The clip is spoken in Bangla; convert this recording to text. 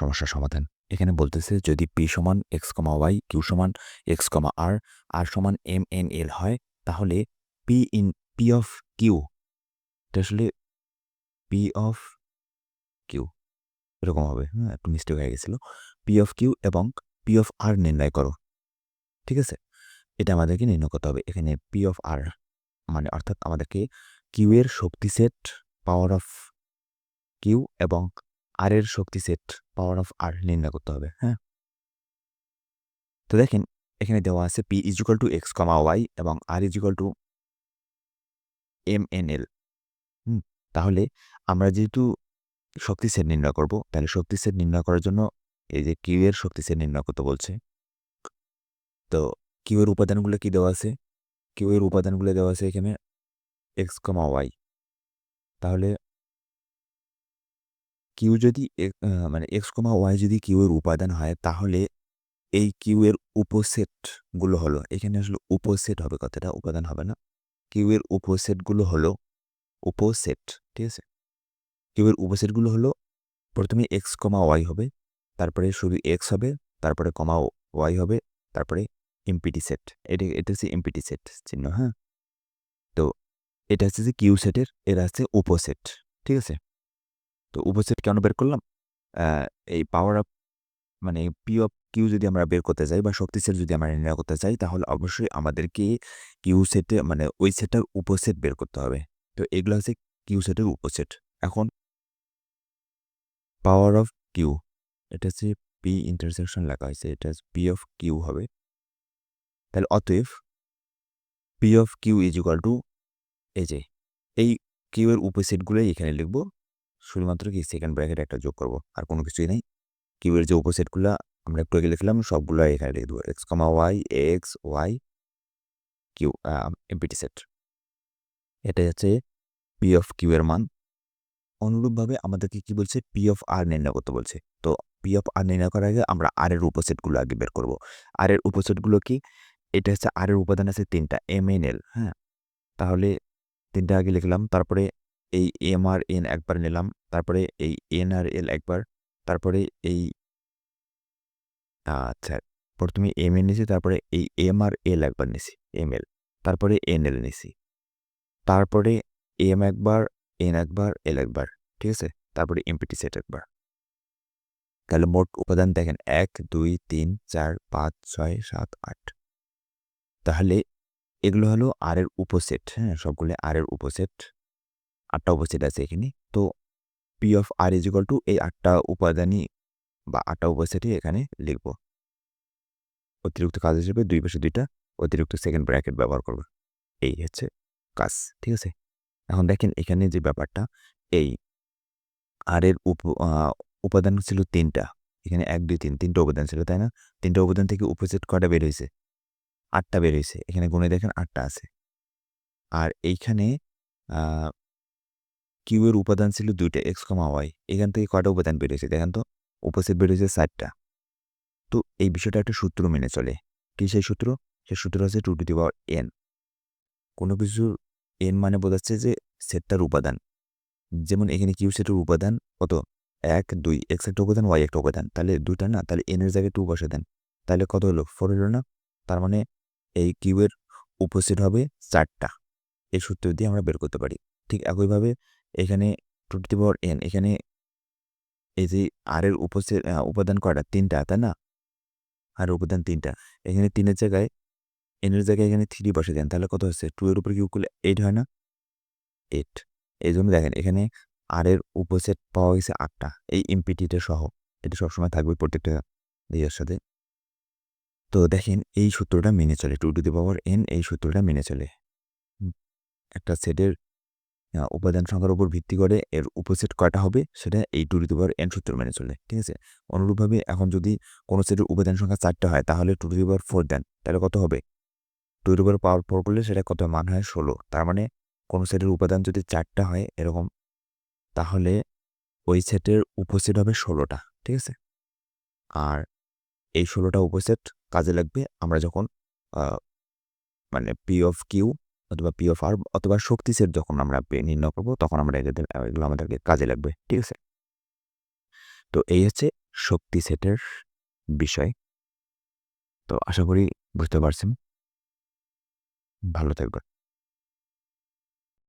সমস্যার সমাধান। এখানে বলতেছে যদি পি সমান এক্স কমা ওয়াই কিউ সমান এক্স কমা আর আর সমান এম এন এল হয়, তাহলে P in P of Q এটা আসলে পি অফ কিউ এরকম হবে হ্যাঁ একটু মিস্টেক হয়ে গেছিল। পি অফ কিউ এবং পি অফ আর নির্ণয় করো, ঠিক আছে? এটা আমাদেরকে নির্ণয় করতে হবে। এখানে পি অফ আর মানে অর্থাৎ আমাদেরকে কিউ এর শক্তি সেট পাওয়ার অফ কিউ এবং আর এর শক্তি সেট পাওয়ার অফ আর নির্ণয় করতে হবে হ্যাঁ? তো দেখেন, এখানে দেওয়া আছে P equal to X comma Y এবং R equal to M N L তাহলে আমরা যেহেতু শক্তি সেট নির্ণয় করব, তাহলে শক্তি সেট নির্ণয় করার জন্য এই যে কিউ এর শক্তি সেট নির্ণয় করতে বলছে। তো কিউ এর উপাদানগুলো কি দেওয়া আছে? কিউ এর উপাদানগুলো দেওয়া আছে এখানে এক্স কমা ওয়াই তাহলে কিউ যদি মানে এক্স কমা ওয়াই যদি কিউ এর উপাদান হয়, তাহলে এই কিউ এর উপসেটগুলো হলো, এখানে আসলে উপসেট হবে কথাটা, উপাদান হবে না। কিউ এর উপসেটগুলো হলো উপসেট, ঠিক আছে? কিউ এর উপসেটগুলো হলো, প্রথমে এক্স কমা ওয়াই হবে, তারপরে শুধু এক্স হবে, তারপরে কমা ওয়াই হবে, তারপরে এমপিটি সেট এটা এটা হচ্ছে এমপিটি সেট চিহ্ন হ্যাঁ? তো এটা হচ্ছে যে কিউ সেটের এরা হচ্ছে উপসেট, ঠিক আছে? তো উপসেট কেন বের করলাম? এই পাওয়ার আপ মানে পি অফ কিউ যদি আমরা বের করতে চাই বা শক্তি সেট যদি আমরা নির্ণয় করতে চাই, তাহলে অবশ্যই আমাদেরকে কিউ সেটে মানে ওই সেটটার উপসেট বের করতে হবে। তো এগুলো হচ্ছে কিউ সেটের উপসেট এখন পাওয়ার অফ কিউ এটা হচ্ছে পি ইন্টারসেকশন লেখা হয়েছে, এটা পি অফ কিউ হবে। তাহলে অতএব P of Q is equal to এই যে, এই কিউ এর উপসেটগুলোই এখানে লিখব। শুধুমাত্র কি সেকেন্ড ব্র্যাকেট একটা যোগ করব, আর কোনো কিছুই নেই। কিউ এর যে উপসেটগুলো, আমরা একটু আগে লিখলাম, সবগুলো এখানে লিখে দেবো x comma y x y Q empty set এটা হচ্ছে পি অফ কিউ এর মান। অনুরূপভাবে আমাদেরকে কি বলছে? পি অফ আর নির্ণয় করতে বলছে। তো পি অফ আর নির্ণয় করার আগে আমরা আর এর উপসেটগুলো আগে বের করব। আর এর উপসেটগুলো কি? এটা হচ্ছে আর এর উপাদান আছে তিনটা এম এন এল হ্যাঁ? তাহলে তিনটা আগে লিখলাম, তারপরে এই এম আর এন একবার নিলাম তারপরে এই এন আর এল একবার, তারপরে এই আচ্ছা প্রথমে এম এন নিছি, তারপরে এই এম আর এল একবার নিছি এম এল তারপরে এন এল নিছি। তারপরে এম একবার এন একবার এল একবার, ঠিক আছে? তারপরে এমপিটি সেট একবার। তাহলে মোট উপাদান দেখেন, এক, দুই, তিন, চার, পাঁচ, ছয়, সাত, আট। তাহলে এগুলো হলো আর এর উপসেট হ্যাঁ? সবগুলো আর এর উপসেট, আটটা উপসেট আছে এখানে। তো P of R is equal to এই আটটা উপাদানই বা আটটা উপসেটই এখানে লিখব। অতিরিক্ত কাজ হিসেবে দুই পাশে দুইটা, অতিরিক্ত সেকেন্ড ব্র্যাকেট ব্যবহার করব। এই হচ্ছে কাজ, ঠিক আছে? এখন দেখেন এখানে যে ব্যাপারটা, এই আর এর উপ উপাদান ছিল তিনটা। এখানে এক, দুই, তিন, তিনটা উপাদান ছিল, তাই না? তিনটা উপাদান থেকে উপসেট কটা বের হয়েছে? আটটা বের হয়েছে। এখানে গুনে দেখেন আটটা আছে। আর এইখানে কিউ এর উপাদান ছিল দুইটা এক্স কমা ওয়াই এখান থেকে কটা উপাদান বের হয়েছে দেখেন তো? উপসেট বের হয়েছে ষাটটা তো এই বিষয়টা একটা সূত্র মেনে চলে। কি সেই সূত্র? সেই সূত্র হচ্ছে two to the power n কোনো কিছু এন মানে বোঝাচ্ছে যে সেটটার উপাদান। যেমন এখানে কিউ সেটের উপাদান কত? এক, দুই এক্স একটা উপাদান ওয়াই একটা উপাদান। তাহলে দুইটা না? তাহলে এনের জায়গায় টু বসে দেন। তাহলে কত হলো? ফোর হলো না? তার মানে এই কিউয়ের উপসেট হবে চারটা। এই সূত্র দিয়ে আমরা বের করতে পারি। ঠিক একইভাবে এখানে টু টু পাওয়ার এন এখানে এই যে আর এর উপসেট উপাদান কয়টা? তিনটা, তাই না? আর উপাদান তিনটা। এখানে তিনের জায়গায় এনের জায়গায় এখানে থ্রি বসে দেন তাহলে কত হচ্ছে? টু এর উপরে কিউ করলে এইট হয় না? এইট এই জন্য দেখেন, এখানে আর এর উপসেট পাওয়া গেছে আটটা। এই ইম্পিটিটা সহ, এটা সবসময় থাকবে প্রত্যেকটা দিয়ের সাথে। তো দেখেন, এই সূত্রটা মেনে চলে। Two to the power n এই সূত্রটা মেনে চলে। একটা সেটের উপাদান সংখ্যার উপর ভিত্তি করে এর উপসেট কয়টা হবে সেটা এই টু টু পাওয়ার এন সূত্র মেনে চলে ঠিক আছে? অনুরূপভাবে এখন যদি কোনো সেটের উপাদান সংখ্যা চারটা হয়, তাহলে two to power four then, তাহলে কত হবে? Two to power power four করলে সেটা কত? মান হয় ষোলো। তার মানে কোনো সেটের উপাদান যদি চারটা হয় এরকম, তাহলে ওই সেটের উপসেট হবে ষোলোটা, ঠিক আছে? আর এই ষোলোটা উপসেট কাজে লাগবে আমরা যখন মানে পি অফ কিউ অথবা পি অফ আর অথবা শক্তি সেট যখন আমরা নির্ণয় করব, তখন আমরা এদের, এগুলো আমাদেরকে কাজে লাগবে, ঠিক আছে? তো এই হচ্ছে শক্তি সেটের বিষয়। তো আশা করি বুঝতে পারছেন। ভালো থাকবেন।